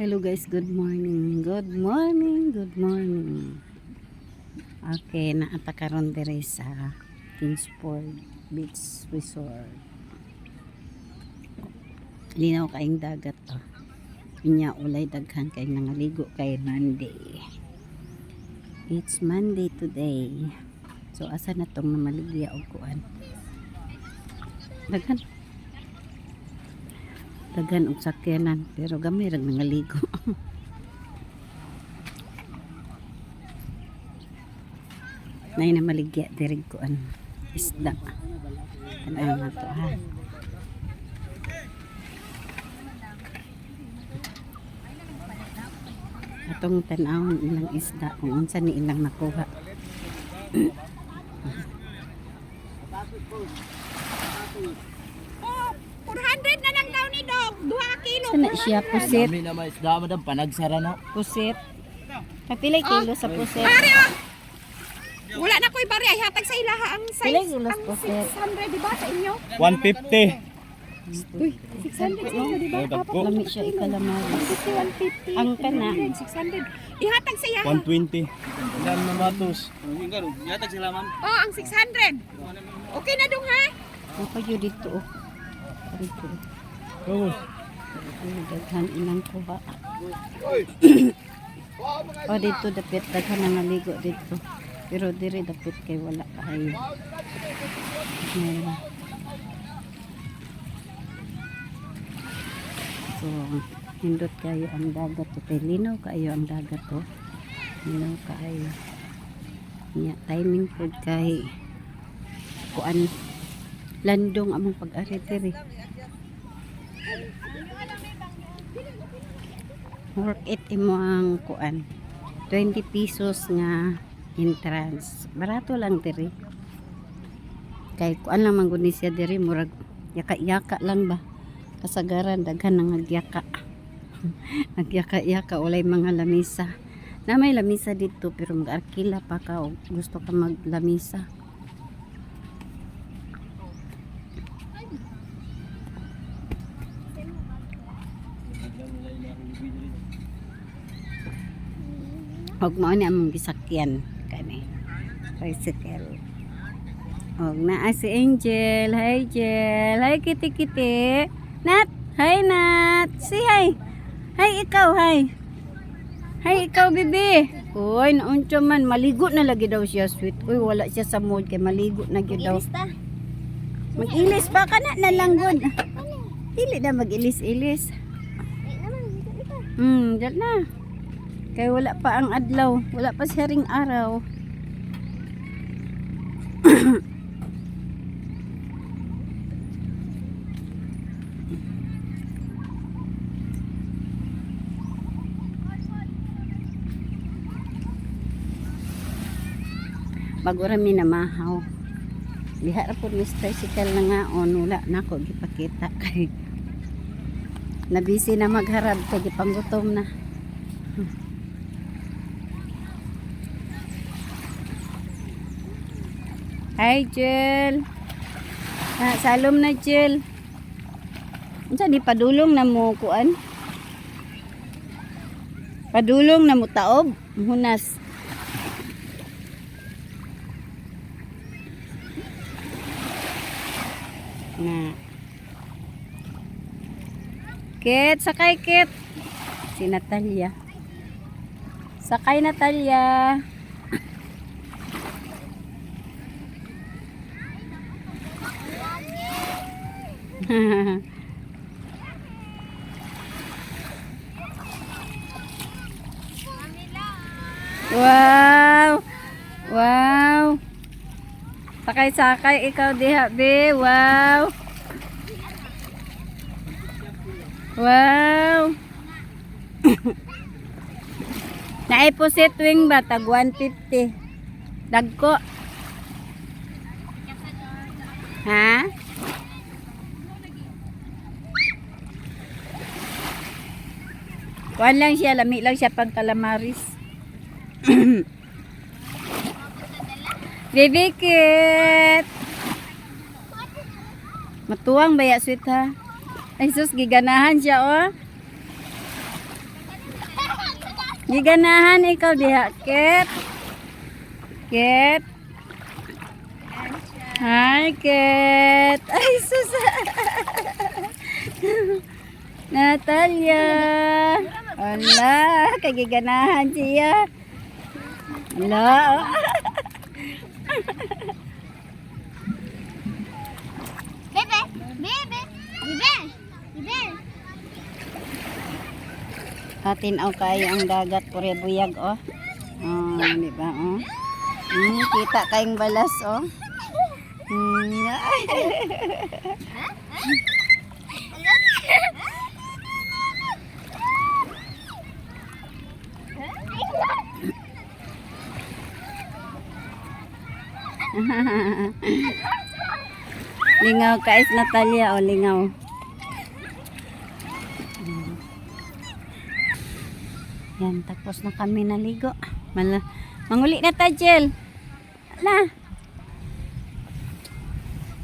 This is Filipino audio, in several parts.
Hello guys, good morning. Good morning, good morning. Okay, naata karon dire sa Kingsport Beach Resort. Linaw kaing dagat to. Inya ulay daghan kay nangaligo kay Monday. It's Monday today. So asa na tong namaligya og kuan? Daghan daghan og sakyanan pero gamay ra nangaligo. Nay na maligya diri ko an isda. Ano na to ha? Atong tanawon ilang isda kung unsa ni ilang nakuha. Oh, 400 na Dog. 2 kilo. sana siya pusit Kami na may isda madam panagsara no. pusit kapilay kilo sa pusit Pare oh. Wala na ko'y bari. Ay hatag sa ilaha ang Pilay size. kilos Ang po, sir. 600, di ba sa inyo? 150. Uy, 600 sa inyo, di ba? Ay, dagko. lami siya ikalamaris 150, 150. Ang kana. 600. Ihatag sa ilaha. 120. Ilan na matos? Oh, ang 600. Okay na dong ha? Ang kayo dito oh. Dito. Oh. Ang daghan inang kuha. oh dito dapit daghan na naligo dito. Pero dire dapit kay wala kay. So, hindot kayo ang dagat to. Kay linaw kayo ang dagat to. Linaw kayo. Nya timing po kay kuan landong among pag-ari diri. Work it imo ang kuan. 20 pesos nga entrance. Barato lang diri. Kay kuan lang man siya diri murag yaka-yaka lang ba. Kasagaran daghan nang nagyaka. Nagyaka-yaka ulay mga lamisa. Na may lamisa dito pero mag-arkila pa ka o gusto ka maglamisa. Og mao ni among gisakyan kani. Tricycle. Og naa si Angel. Hi Angel. Hi Kitty Kitty. Nat. Hi Nat. Si hi. Hi ikaw. Hi. Hi ikaw bibi. Uy, nauncho man. Maligo na lagi daw siya sweet. Uy, wala siya sa mood kay maligo na gyud daw. Mag-ilis ba ka na nalanggod? Dili na mag-ilis-ilis. Hmm, dyan na. Kaya wala pa ang adlaw. Wala pa siya ring araw. Magurami na mahaw. Liha ra pud Miss Tricycle na nga on wala na ko gipakita kay nabisi na magharab kay gipanggutom na. Hi, Jill. Ah, salom na, Jill. Unsa di padulong na mo kuan? Padulong na mo taob, hunas. Na. Kit, sakay Kit. Si Natalia. Sakay Natalia. wow! Wow! Sakay-sakay ikaw diha, be. Wow! Wow! Naipusit wing ba? Tag 150. Dagko. Ha? Kuan lang siya, lami lang siya pang calamaris. Baby kit. Matuwang baya sweet ha. Ay sus, giganahan siya oh. Giganahan ikaw diha, Ket. Ket. Hi, Ket. Ay, sus. Natalia. Ala, kagiganahan siya. Ala. Bebe, bebe, bebe, bebe. Atinaw kayo ang dagat pure buyag oh. Oh, di ba oh? Hmm, kita kayong balas oh. Hmm. lingaw kais Natalia oh, lingaw. Yan, tapos na kami naligo. Mala, manguli na tajel. Ala.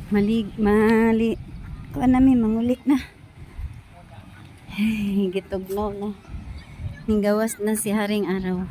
Mali, mali. Kuha namin, manguli na. Hey, gitugnaw na. Hinggawas na si Haring Araw.